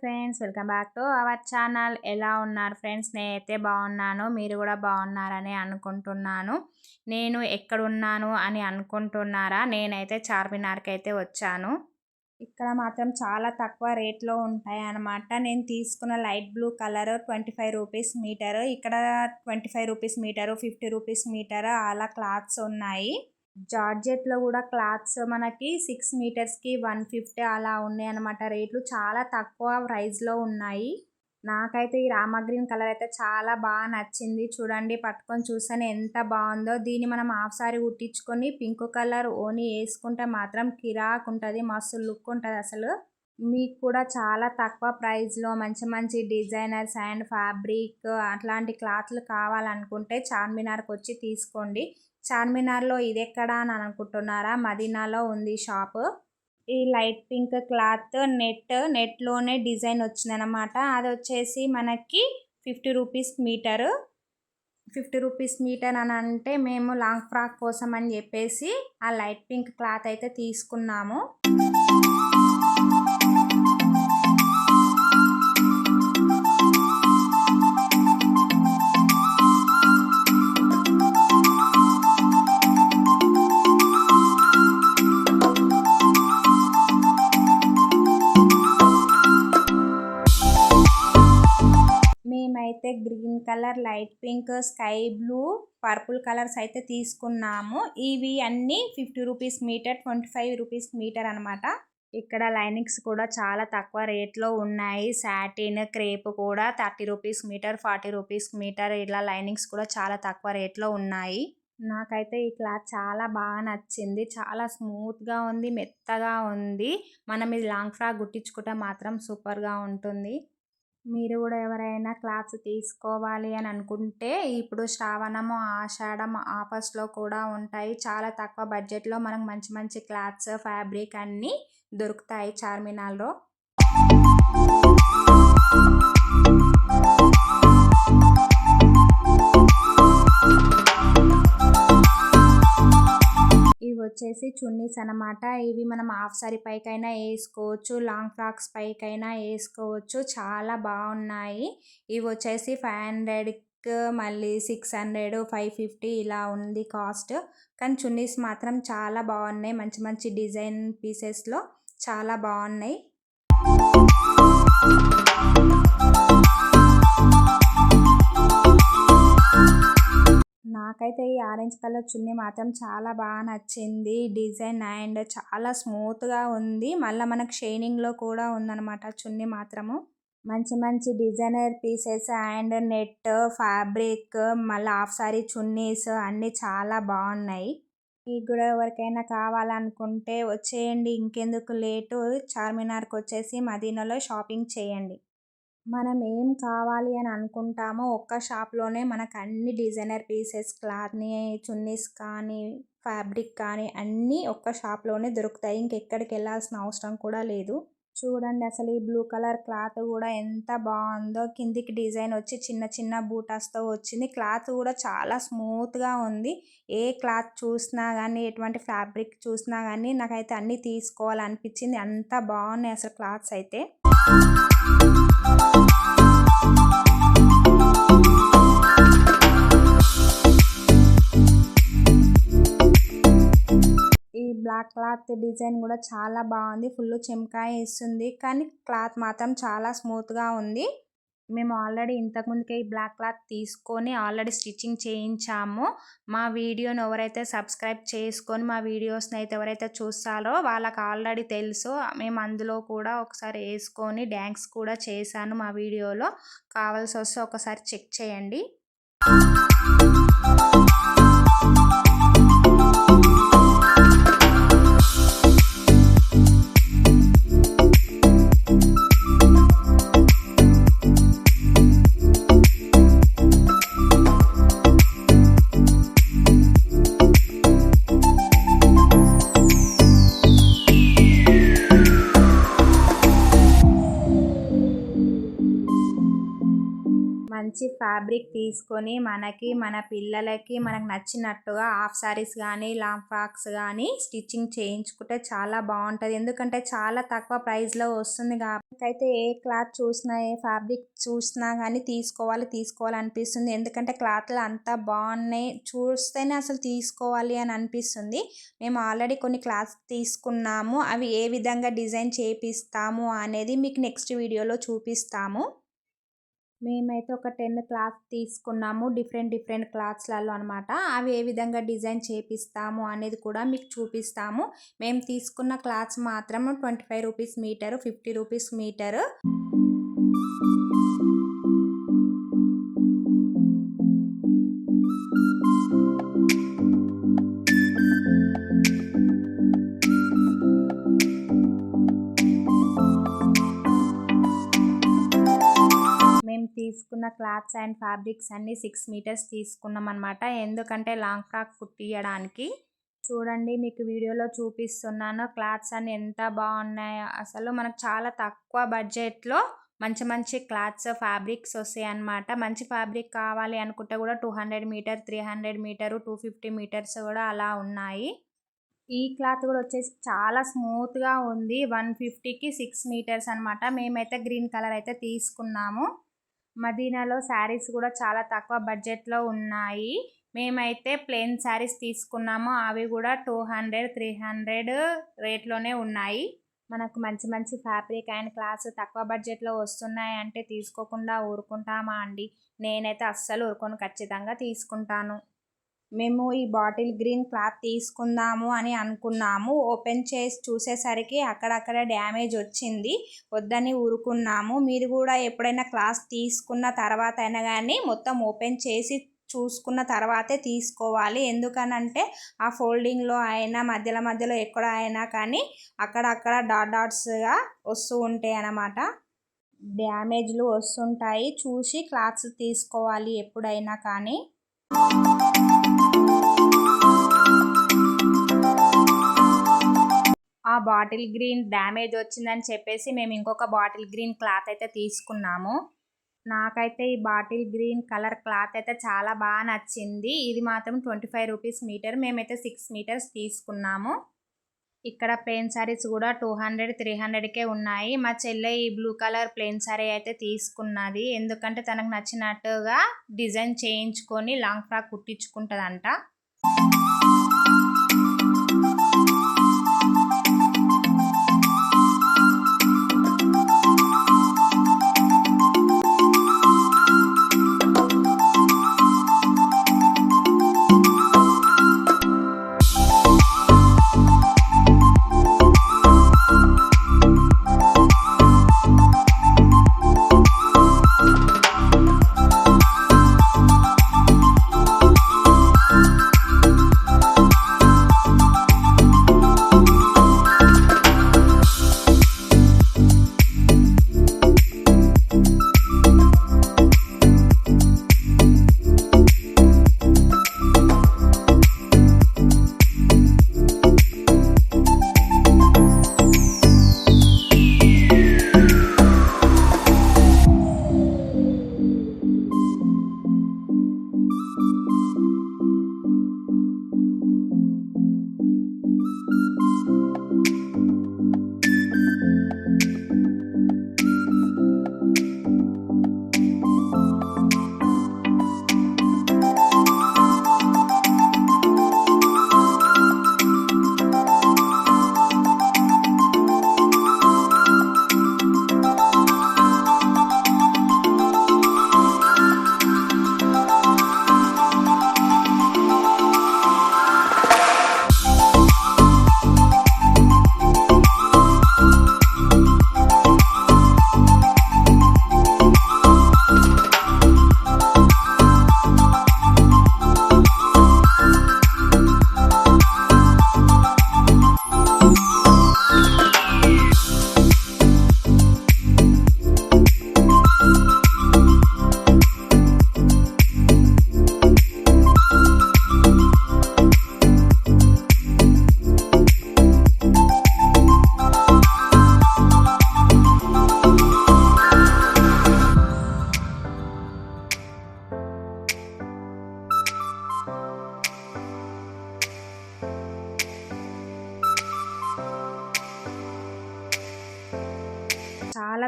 Friends welcome back to our channel ఎలా ఉన్నారు friends నేనైతే బాగున్నాను. మీరు కూడా బాగున్నారని అనుకుంటున్నాను. నేను ఎక్కడున్నాను అని అనుకుంటున్నారా? నేనైతే చార్మినార్కి అయితే వచ్చాను. ఇక్కడ మాత్రం చాలా తక్కువ రేట్లో ఉంటాయి అనమాట నేను తీసుకున్న light blue colour twenty five rupees metre. ఇక్కడ twenty five rupees metre fifty rupees metre అలా క్లాత్స్ ఉన్నాయి. జార్జెట్లో కూడా క్లాత్స్ మనకి సిక్స్ మీటర్స్కి వన్ ఫిఫ్టీ అలా ఉన్నాయి అనమాట రేట్లు చాలా తక్కువ ప్రైస్లో ఉన్నాయి. నాకైతే ఈ రామా గ్రీన్ కలర్ అయితే చాలా బాగా నచ్చింది. చూడండి పట్టుకొని చూసాను ఎంత బాగుందో. దీన్ని మనం హాఫ్ సారీ కుట్టించుకొని పింక్ కలర్ ఓని వేసుకుంటే మాత్రం కిరాక్ ఉంటుంది మస్తు లుక్ ఉంటుంది అసలు. మీకు కూడా చాలా తక్కువ ప్రైస్లో మంచి మంచి డిజైనర్స్ అండ్ ఫ్యాబ్రిక్ అట్లాంటి క్లాత్లు కావాలనుకుంటే చార్మినార్కి వచ్చి తీసుకోండి. చార్మినార్లో ఇది ఎక్కడ అని అనుకుంటున్నారా? మదీనాలో ఉంది షాప్. ఈ లైట్ పింక్ క్లాత్ నెట్ నెట్లోనే డిజైన్ వచ్చిందనమాట అది వచ్చేసి మనకి fifty rupees metre. Fifty rupees metre అని అంటే మేము లాంగ్ ఫ్రాక్ కోసం అని చెప్పేసి ఆ లైట్ పింక్ క్లాత్ అయితే తీసుకున్నాము. అయితే green colour light pink sky blue purple colours అయితే తీసుకున్నాము. ఇవి అన్నీ fifty rupees metre twenty five rupees metre అనమాట ఇక్కడ లైనింగ్స్ కూడా చాలా తక్కువ రేట్లో ఉన్నాయి. సాటిన్ క్రేప్ కూడా thirty rupees metre forty rupees metre ఇలా లైనింగ్స్ కూడా చాలా తక్కువ రేట్లో ఉన్నాయి. నాకైతే ఈ క్లాత్ చాలా బాగా నచ్చింది. చాలా స్మూత్గా ఉంది మెత్తగా ఉంది. మనం ఇది లాంగ్ ఫ్రాక్ కుట్టించుకుంటే మాత్రం సూపర్గా ఉంటుంది. మీరు కూడా ఎవరైనా క్లాత్స్ తీసుకోవాలి అని అనుకుంటే ఇప్పుడు శ్రావణము ఆషాఢం ఆఫర్స్లో కూడా ఉంటాయి. చాలా తక్కువ బడ్జెట్లో మనకు మంచి మంచి క్లాత్స్ ఫ్యాబ్రిక్ అన్నీ దొరుకుతాయి చార్మినార్లో. వచ్చేసి చున్నీస్ అనమాట ఇవి మనం హాఫ్ సారీ పైకైనా వేసుకోవచ్చు లాంగ్ ఫ్రాక్స్ పైకైనా వేసుకోవచ్చు చాలా బాగున్నాయి. ఇవి వచ్చేసి ఫైవ్ హండ్రెడ్ మళ్ళీ సిక్స్ హండ్రెడ్ ఫైవ్ ఫిఫ్టీ ఇలా ఉంది కాస్ట్. కానీ చున్నీస్ మాత్రం చాలా బాగున్నాయి. మంచి మంచి డిజైన్ పీసెస్లో చాలా బాగున్నాయి. నాకైతే ఈ ఆరెంజ్ కలర్ చున్నీ మాత్రం చాలా బాగా నచ్చింది. డిజైన్ అండ్ చాలా స్మూత్గా ఉంది. మళ్ళీ మనకు షైనింగ్లో కూడా ఉందన్నమాట చున్నీ మాత్రము. మంచి మంచి designer pieces and net fabric మళ్ళీ హాఫ్ సారీ చున్నీస్ అన్నీ చాలా బాగున్నాయి. మీకు కూడా ఎవరికైనా కావాలనుకుంటే వచ్చేయండి. ఇంకెందుకు లేటు? చార్మినార్కి వచ్చేసి మదీనాలో షాపింగ్ చేయండి. మనం ఏం కావాలి అని అనుకుంటామో ఒక్క షాప్లోనే మనకు అన్ని డిజైనర్ పీసెస్ క్లాత్ని చున్నీస్ కానీ ఫ్యాబ్రిక్ కానీ అన్నీ ఒక్క షాప్లోనే దొరుకుతాయి. ఇంకెక్కడికి వెళ్ళాల్సిన అవసరం కూడా లేదు. చూడండి అసలు ఈ బ్లూ కలర్ క్లాత్ కూడా ఎంత బాగుందో. కిందికి డిజైన్ వచ్చి చిన్న చిన్న బూటాస్తో వచ్చింది. క్లాత్ కూడా చాలా స్మూత్గా ఉంది. ఏ క్లాత్ చూసినా కానీ ఎటువంటి ఫ్యాబ్రిక్ చూసినా కానీ నాకైతే అన్నీ తీసుకోవాలనిపించింది. అంత బాగున్నాయి అసలు క్లాత్స్ అయితే. బ్లాక్ క్లాత్ డిజైన్ కూడా చాలా బాగుంది. ఫుల్ చెంకాయ ఇస్తుంది కానీ క్లాత్ మాత్రం చాలా స్మూత్గా ఉంది. మేము ఆల్రెడీ ఇంతకుముందుకే ఈ బ్లాక్ క్లాత్ తీసుకొని ఆల్రెడీ స్టిచ్చింగ్ చేయించాము. మా వీడియోని ఎవరైతే సబ్స్క్రైబ్ చేసుకొని మా వీడియోస్ని అయితే ఎవరైతే చూస్తారో వాళ్ళకి ఆల్రెడీ తెలుసు. మేము అందులో కూడా ఒకసారి వేసుకొని డ్యాన్స్ కూడా చేశాను మా వీడియోలో. కావాల్సి వస్తే ఒకసారి చెక్ చేయండి. ఫ్యాబ్రిక్ తీసుకొని మనకి మన పిల్లలకి మనకు నచ్చినట్టుగా హాఫ్ సారీస్ కానీ లాంగ్ ఫ్రాక్స్ కానీ స్టిచ్చింగ్ చేయించుకుంటే చాలా బాగుంటుంది. ఎందుకంటే చాలా తక్కువ ప్రైస్లో వస్తుంది కాబట్టి అయితే ఏ క్లాత్ చూసినా ఏ ఫ్యాబ్రిక్ చూసినా కానీ తీసుకోవాలి తీసుకోవాలి అనిపిస్తుంది. ఎందుకంటే క్లాత్లు అంతా బాగున్నాయి. చూస్తేనే అసలు తీసుకోవాలి అని అనిపిస్తుంది. మేము ఆల్రెడీ కొన్ని క్లాత్ తీసుకున్నాము. అవి ఏ విధంగా డిజైన్ చేపిస్తాము అనేది మీకు నెక్స్ట్ వీడియోలో చూపిస్తాము. మేమైతే ఒక టెన్ క్లాత్ తీసుకున్నాము. డిఫరెంట్ డిఫరెంట్ క్లాత్స్లలో అనమాట అవి ఏ విధంగా డిజైన్ చేపిస్తాము అనేది కూడా మీకు చూపిస్తాము. మేము తీసుకున్న క్లాత్స్ మాత్రం twenty five rupees metre fifty rupees metre. Cloths and fabrics అన్ని సిక్స్ మీటర్స్ తీసుకున్నాం అనమాట ఎందుకంటే లాంగ్ ఫ్రాక్ కుట్టియడానికి. చూడండి మీకు వీడియోలో చూపిస్తున్నాను. క్లాత్స్ అన్ని ఎంత బాగున్నాయో. అసలు మనకు చాలా తక్కువ బడ్జెట్లో మంచి మంచి క్లాత్స్ ఫ్యాబ్రిక్స్ వస్తాయి అన్నమాట మంచి ఫ్యాబ్రిక్ కావాలి అనుకుంటే కూడా two hundred metre three hundred metre two fifty metres కూడా అలా ఉన్నాయి. ఈ క్లాత్ కూడా వచ్చేసి చాలా స్మూత్గా ఉంది. వన్ ఫిఫ్టీకి సిక్స్ మీటర్స్ అనమాట మేమైతే గ్రీన్ కలర్ అయితే తీసుకున్నాము. మదీనాలో శారీస్ కూడా చాలా తక్కువ బడ్జెట్లో ఉన్నాయి. మేమైతే ప్లెయిన్ శారీస్ తీసుకున్నాము. అవి కూడా టూ హండ్రెడ్ త్రీ హండ్రెడ్ రేట్లోనే ఉన్నాయి. మనకు మంచి మంచి ఫ్యాబ్రిక్ అండ్ క్లాస్ తక్కువ బడ్జెట్లో వస్తున్నాయి అంటే తీసుకోకుండా ఊరుకుంటామా అండి? నేనైతే అస్సలు ఊరుకొని. ఖచ్చితంగా తీసుకుంటాను. మేము ఈ బాటిల్ గ్రీన్ క్లాత్ తీసుకుందాము అని అనుకున్నాము. ఓపెన్ చేసి చూసేసరికి అక్కడక్కడ డ్యామేజ్ వచ్చింది. వద్దని ఊరుకున్నాము. మీరు కూడా ఎప్పుడైనా క్లాత్ తీసుకున్న తర్వాత అయినా కానీ మొత్తం ఓపెన్ చేసి చూసుకున్న తర్వాతే తీసుకోవాలి. ఎందుకనంటే ఆ ఫోల్డింగ్లో అయినా మధ్యలో మధ్యలో ఎక్కడ అయినా కానీ అక్కడక్కడ డాట్ డాట్స్గా వస్తూ ఉంటాయి అన్నమాట. డ్యామేజ్లు వస్తుంటాయి. చూసి క్లాత్స్ తీసుకోవాలి ఎప్పుడైనా కానీ. బాటిల్ గ్రీన్ డ్యామేజ్ వచ్చిందని చెప్పేసి మేము ఇంకొక బాటిల్ గ్రీన్ క్లాత్ అయితే తీసుకున్నాము. నాకైతే ఈ బాటిల్ గ్రీన్ కలర్ క్లాత్ అయితే చాలా బాగా నచ్చింది. ఇది మాత్రం ట్వంటీ ఫైవ్ రూపీస్ మీటర్. మేమైతే సిక్స్ మీటర్స్ తీసుకున్నాము. ఇక్కడ ప్లెయిన్ శారీస్ కూడా టూ హండ్రెడ్ త్రీ హండ్రెడ్కే ఉన్నాయి. మా చెల్లె ఈ బ్లూ కలర్ ప్లెయిన్ శారీ అయితే తీసుకున్నది. ఎందుకంటే తనకు నచ్చినట్టుగా డిజైన్ చేయించుకొని లాంగ్ ఫ్రాక్ కుట్టించుకుంటుందంట.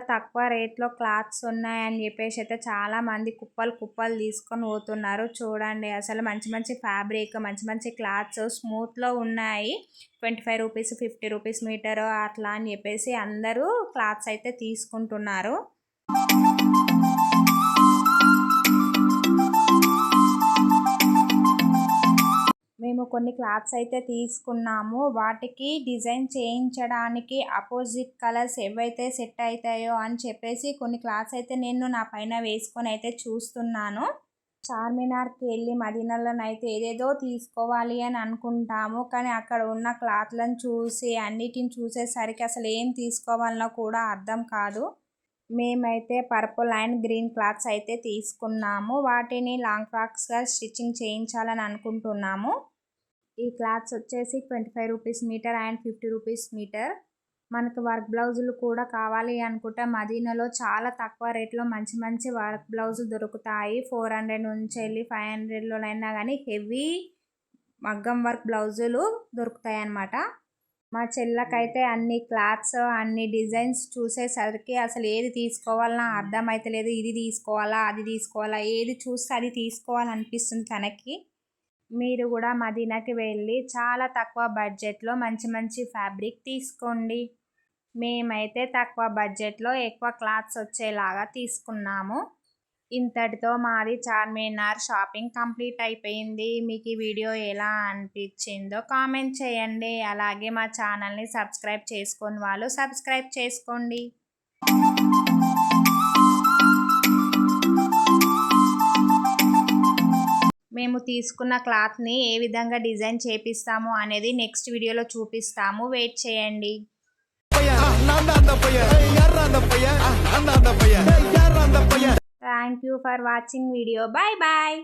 చాలా తక్కువ రేట్లో క్లాత్స్ ఉన్నాయని చెప్పేసి అయితే చాలా మంది కుప్పలు కుప్పలు తీసుకొని పోతున్నారు. చూడండి అసలు మంచి మంచి ఫ్యాబ్రిక్ మంచి మంచి క్లాత్స్ స్మూత్లో ఉన్నాయి. Twenty five rupees fifty rupees metre అట్లా అని చెప్పేసి అందరూ క్లాత్స్ అయితే తీసుకుంటున్నారు. మేము కొన్ని క్లాత్స్ అయితే తీసుకున్నాము. వాటికి డిజైన్ చేయించడానికి అపోజిట్ కలర్స్ ఏవైతే సెట్ అవుతాయో అని చెప్పేసి కొన్ని క్లాత్స్ అయితే నేను నా పైన వేసుకొని అయితే చూస్తున్నాను. చార్మినార్కి వెళ్ళి మదీనాలోనైతే ఏదేదో తీసుకోవాలి అని అనుకుంటాము. కానీ అక్కడ ఉన్న క్లాత్లను చూసి అన్నిటిని చూసేసరికి అసలు ఏం తీసుకోవాలనో కూడా అర్థం కాదు. మేమైతే పర్పుల్ అండ్ గ్రీన్ క్లాత్స్ అయితే తీసుకున్నాము. వాటిని లాంగ్ ఫ్రాక్స్గా స్టిచ్చింగ్ చేయించాలని అనుకుంటున్నాము. ఈ క్లాత్స్ వచ్చేసి twenty five rupees metre and fifty rupees metre. మనకు వర్క్ బ్లౌజులు కూడా కావాలి అనుకుంటే మదీనాలో చాలా తక్కువ రేట్లో మంచి మంచి వర్క్ బ్లౌజులు దొరుకుతాయి. ఫోర్ హండ్రెడ్ నుంచి వెళ్ళి ఫైవ్ హండ్రెడ్లోనైనా కానీ హెవీ మగ్గం వర్క్ బ్లౌజులు దొరుకుతాయి అన్నమాట మా చెల్లకైతే అన్ని క్లాత్స్ అన్ని డిజైన్స్ చూసేసరికి అసలు ఏది తీసుకోవాలన్నా అర్థమైతలేదు. ఇది తీసుకోవాలా అది తీసుకోవాలా ఏది చూస్తే అది తీసుకోవాలనిపిస్తుంది తనకి. మీరు కూడా మదీనాకి వెళ్ళి చాలా తక్కువ బడ్జెట్లో మంచి మంచి ఫ్యాబ్రిక్ తీసుకోండి. మేమైతే తక్కువ బడ్జెట్లో ఎక్కువ క్లాత్స్ వచ్చేలాగా తీసుకున్నాము. ఇంతటితో మాది చార్మినార్ షాపింగ్ కంప్లీట్ అయిపోయింది. మీకు ఈ వీడియో ఎలా అనిపించిందో కామెంట్ చేయండి. అలాగే మా ఛానల్ని సబ్స్క్రైబ్ చేసుకొని వాళ్ళు సబ్స్క్రైబ్ చేసుకోండి. మేము తీసుకున్న క్లాత్ని ఏ విధంగా డిజైన్ చేపిస్తాము అనేది నెక్స్ట్ వీడియోలో చూపిస్తాము. వెయిట్ చేయండి. Thank you for watching video. Bye bye.